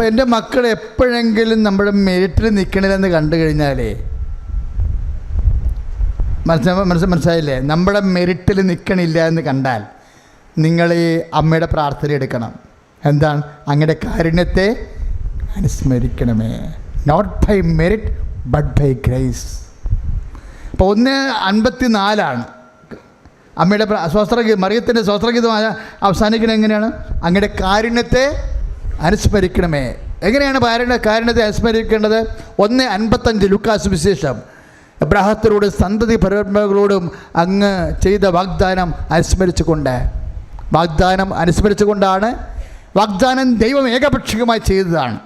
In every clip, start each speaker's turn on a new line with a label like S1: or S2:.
S1: അപ്പോൾ എന്റെ മക്കൾ എപ്പോഴെങ്കിലും നമ്മുടെ മെരിറ്റിൽ നിൽക്കണില്ലെന്ന് കണ്ടു കഴിഞ്ഞാലേ മനസ്സിലാ മനസ്സ് മനസ്സിലായില്ലേ? നമ്മുടെ മെരിറ്റിൽ നിൽക്കണില്ല എന്ന് കണ്ടാൽ നിങ്ങൾ ഈ അമ്മയുടെ പ്രാർത്ഥന എടുക്കണം. എന്താണ്? അങ്ങയുടെ കാരുണ്യത്തെ അനുസ്മരിക്കണമേ. Not by merit but by grace അപ്പോൾ ഒന്ന് അൻപത്തി നാലാണ് അമ്മയുടെ സ്വസ്ത്രഗീതം മറിയത്തിന്റെ സ്വസ്ത്രഗീതം അവസാനിക്കുന്നത് എങ്ങനെയാണ്? അങ്ങയുടെ കാരുണ്യത്തെ അനുസ്മരിക്കണമേ. എങ്ങനെയാണ് ഭാര്യയുടെ കാരണത്തെ അനുസ്മരിക്കേണ്ടത്? ഒന്ന് അൻപത്തഞ്ച് ലുക്കാസ് വിശേഷം. എബ്രാഹത്തിലൂടെ സന്തതി പരമ്പരകളോടും അങ്ങ് ചെയ്ത വാഗ്ദാനം അനുസ്മരിച്ചുകൊണ്ട്. വാഗ്ദാനം അനുസ്മരിച്ചുകൊണ്ടാണ് വാഗ്ദാനം ദൈവം ഏകപക്ഷീയമായി ചെയ്തതാണ്.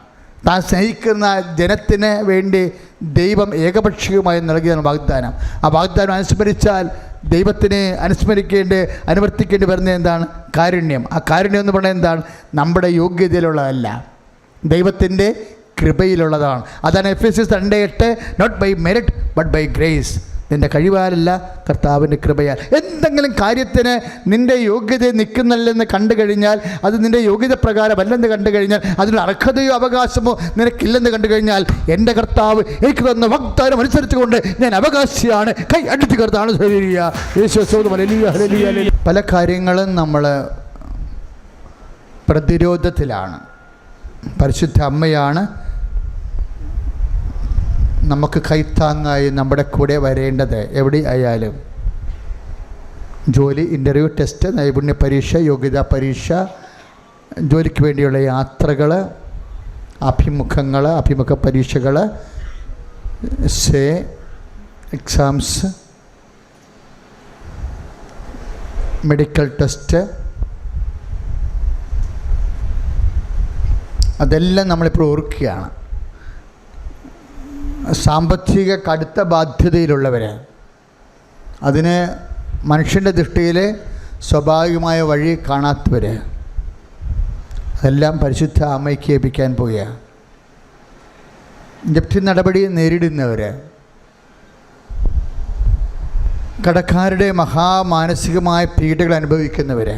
S1: താൻ സ്നേഹിക്കുന്ന ജനത്തിന് വേണ്ടി ദൈവം ഏകപക്ഷീയമായി നൽകിയതാണ് വാഗ്ദാനം. ആ വാഗ്ദാനം അനുസ്മരിച്ചാൽ ദൈവത്തിനെ അനുസ്മരിക്കേണ്ടി അനുവർത്തിക്കേണ്ടി വരുന്നത് എന്താണ്? കാരുണ്യം. ആ കാരുണ്യം എന്ന് പറഞ്ഞാൽ എന്താണ്? നമ്മുടെ യോഗ്യതയിലുള്ളതല്ല. ദൈവത്തിന്റെ കൃപയിലുള്ളതാണ്. അതാണ് എഫ് എസ് രണ്ട് എട്ട് not by merit but by grace നിന്റെ കഴിവാലല്ല കർത്താവിന്റെ കൃപയാൽ. എന്തെങ്കിലും കാര്യത്തിന് നിന്റെ യോഗ്യത നിൽക്കുന്നല്ലെന്ന് കണ്ടു കഴിഞ്ഞാൽ അത് നിന്റെ യോഗ്യത പ്രകാരമല്ലെന്ന് കണ്ടു കഴിഞ്ഞാൽ അതിന് അർഹതയോ അവകാശമോ നിനക്കില്ലെന്ന് കണ്ടു കഴിഞ്ഞാൽ എന്റെ കർത്താവ് എനിക്ക് തന്ന വാഗ്ദാനം അനുസരിച്ചുകൊണ്ട് ഞാൻ അവകാശിയാണ്. കൈ അടുത്ത് കർത്താണ് പല കാര്യങ്ങളും നമ്മൾ പ്രതിരോധത്തിലാണ്. പരിശുദ്ധ അമ്മയാണ് നമുക്ക് കൈത്താങ്ങായി നമ്മുടെ കൂടെ വരേണ്ടത് എവിടെ ആയാലും ജോലി ഇന്റർവ്യൂ ടെസ്റ്റ് നൈപുണ്യ പരീക്ഷ യോഗ്യതാ പരീക്ഷ ജോലിക്ക് വേണ്ടിയുള്ള യാത്രകൾ അഭിമുഖങ്ങൾ അഭിമുഖ പരീക്ഷകൾ സേ എക്സാംസ് മെഡിക്കൽ ടെസ്റ്റ് അതെല്ലാം നമ്മളിപ്പോൾ ഓർക്കുകയാണ്. സാമ്പത്തിക കടുത്ത ബാധ്യതയിലുള്ളവർ അതിന് മനുഷ്യന്റെ ദൃഷ്ടിയിൽ സ്വാഭാവികമായ വഴി കാണാത്തവർ അതെല്ലാം പരിശുദ്ധ അമ്മയ്ക്ക് ഏൽപ്പിക്കാൻ പോയ ജപ്തി നടപടി നേരിടുന്നവർ കടക്കാരുടെ മഹാമാനസികമായ പീഡകൾ അനുഭവിക്കുന്നവർ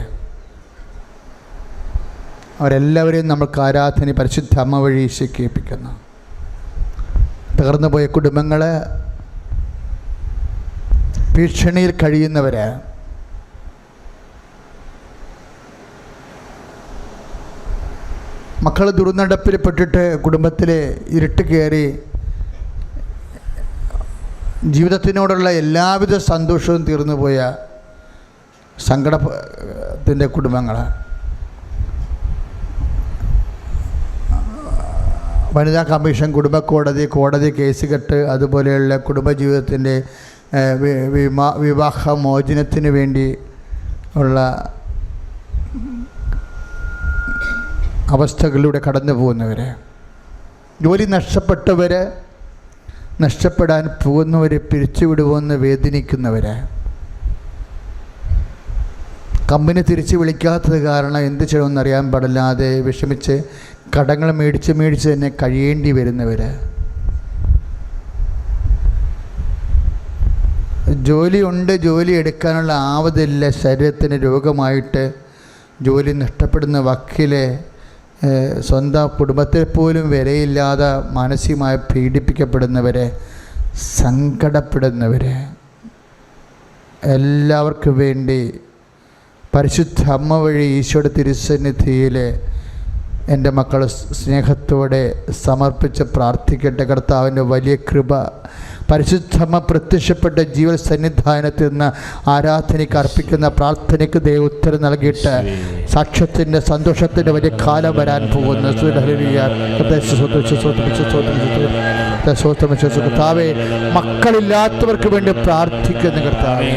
S1: അവരെല്ലാവരെയും നമ്മൾക്ക് ആരാധന പരിശുദ്ധ അമ്മ വഴി ഈശോയ്ക്ക് ഏൽപ്പിക്കുന്നു തകർന്നു പോയ കുടുംബങ്ങൾ ഭീഷണിയിൽ കഴിയുന്നവർ മക്കൾ ദുർനടപ്പിൽപ്പെട്ടിട്ട് കുടുംബത്തിൽ ഇരുട്ട് കയറി ജീവിതത്തിനോടുള്ള എല്ലാവിധ സന്തോഷവും തീർന്നു പോയ സങ്കടത്തിന്റെ കുടുംബങ്ങൾ വനിതാ കമ്മീഷൻ കുടുംബ കോടതി കോടതി കേസുകെട്ട് അതുപോലെയുള്ള കുടുംബജീവിതത്തിന്റെ വിവാഹ മോചനത്തിന് വേണ്ടി ഉള്ള അവസ്ഥകളിലൂടെ കടന്നു പോകുന്നവർ ജോലി നഷ്ടപ്പെട്ടവർ നഷ്ടപ്പെടാൻ പോകുന്നവരെ പിരിച്ചുവിടുമെന്ന് വേദനിക്കുന്നവർ കമ്പനി തിരിച്ചു വിളിക്കാത്തത് കാരണം എന്ത് ചെയ്യണമെന്ന് അറിയാൻ പാടില്ലാതെ വിഷമിച്ച് കടങ്ങൾ മേടിച്ച് മേടിച്ച് തന്നെ കഴിയേണ്ടി വരുന്നവർ ജോലിയുണ്ട് ജോലി എടുക്കാനുള്ള ആവതില്ല ശരീരത്തിന് രോഗമായിട്ട് ജോലി നഷ്ടപ്പെടുന്ന വക്കീലെ സ്വന്തം കുടുംബത്തിൽ പോലും വിലയില്ലാതെ മാനസികമായി പീഡിപ്പിക്കപ്പെടുന്നവരെ സങ്കടപ്പെടുന്നവരെ. എല്ലാവർക്കും വേണ്ടി പരിശുദ്ധ അമ്മ വഴി ഈശോയുടെ തിരുസന്നിധിയിൽ എന്റെ മക്കൾ സ്നേഹത്തോടെ സമർപ്പിച്ച് പ്രാർത്ഥിക്കട്ടെ. കർത്താവിന്റെ വലിയ കൃപ പരിശുദ്ധമ പ്രത്യക്ഷപ്പെട്ട ജീവൻ സന്നിധാനത്തിൽ നിന്ന് ആരാധനയ്ക്ക് അർപ്പിക്കുന്ന പ്രാർത്ഥനയ്ക്ക് ദൈവം ഉത്തരം നൽകിയിട്ട് സാക്ഷ്യത്തിന്റെ സന്തോഷത്തിന്റെ വലിയ കാലം വരാൻ പോകുന്നു. കർത്താവേ മക്കളില്ലാത്തവർക്ക് വേണ്ടി പ്രാർത്ഥിക്കുന്ന കർത്താവേ.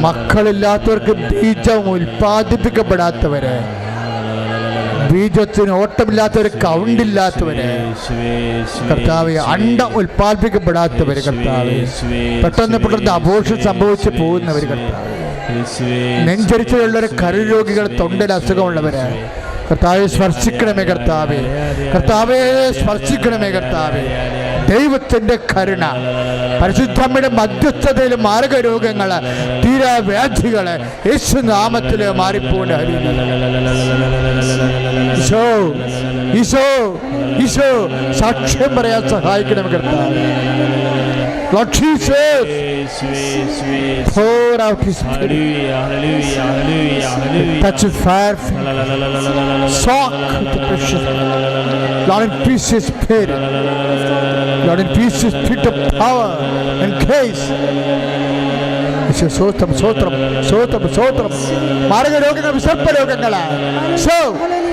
S1: മക്കളില്ലാത്തവർക്ക് ബീജം ഉൽപ്പാദിപ്പിക്കപ്പെടാത്തവര്. ബീജത്തിന് ഓട്ടമില്ലാത്തവര് കൗണ്ടില്ലാത്തവര്. കർത്താവ് അണ്ടം ഉൽപ്പാദിപ്പിക്കപ്പെടാത്തവര് കർത്താവ്. പെട്ടെന്ന് പെട്ടെന്ന് അബോഷം സംഭവിച്ചു പോകുന്നവര് നെഞ്ചരിച്ചുള്ള നെഞ്ചരിച്ചിലുള്ളവര് കരുരോഗികൾ തൊണ്ടയിൽ അസുഖമുള്ളവര്. കർത്താവെ സ്പർശിക്കണമേ കർത്താവെ. കർത്താവെ സ്പർശിക്കണമേ കർത്താവെ. ദൈവത്തിന്റെ കരുണ പരിശുദ്ധമ്മയുടെ മധ്യസ്ഥതയിൽ മാർഗരോഗങ്ങൾ തീരാവ്യാധികൾ യേശു നാമത്തിൽ മാറിപ്പോണ്ട് ഈശോ ഈശോ ഈശോ സാക്ഷ്യം പറയാൻ സഹായിക്കണം കർത്താവ്. Lord Jesus, pour out His Spirit. Touch His fire. Shock the precious. Lord, increase His Spirit. Lord, increase His Spirit of power and grace. Isho, സ്തോത്രം സ്തോത്രം സ്തോത്രം സ്തോത്രം മാരക രോഗങ്ങൾ വിസർപ്പ രോഗങ്ങൾ സോ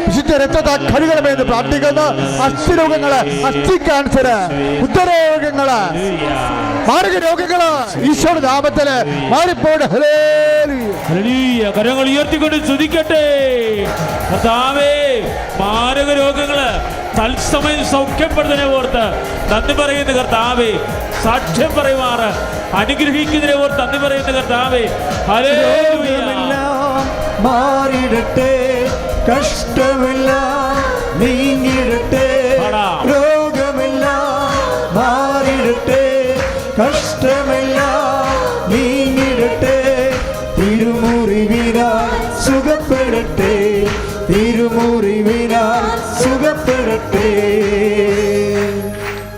S1: വിശുദ്ധ രക്തത്തെ കഴുകണമെന്ന് പ്രാർത്ഥിക്കുന്നു. അസ്ഥി രോഗങ്ങൾ അസ്ഥി ക്യാൻസർ ഉദരരോഗങ്ങൾ. മാരക രോഗങ്ങൾ ഈശോയുടെ നാമത്തിൽ മാറിപ്പോട് ഹല്ലേലൂയ.
S2: കരങ്ങൾ ഉയർത്തിക്കൊണ്ട് കർത്താവേ. മാരക രോഗങ്ങൾ തത്സമയം സൗഖ്യപ്പെടുന്നതിനെ ഓർത്ത് നന്ദി പറയുന്ന കർത്താവേ. സാക്ഷ്യം പറയുമാറ്. അനുഗ്രഹിക്കുന്നതിനെ ഓർത്ത് നന്ദി പറയുന്ന കർത്താവേ.
S3: മാറിടട്ടെ കഷ്ടമെല്ലാം നീങ്ങിടട്ടെ.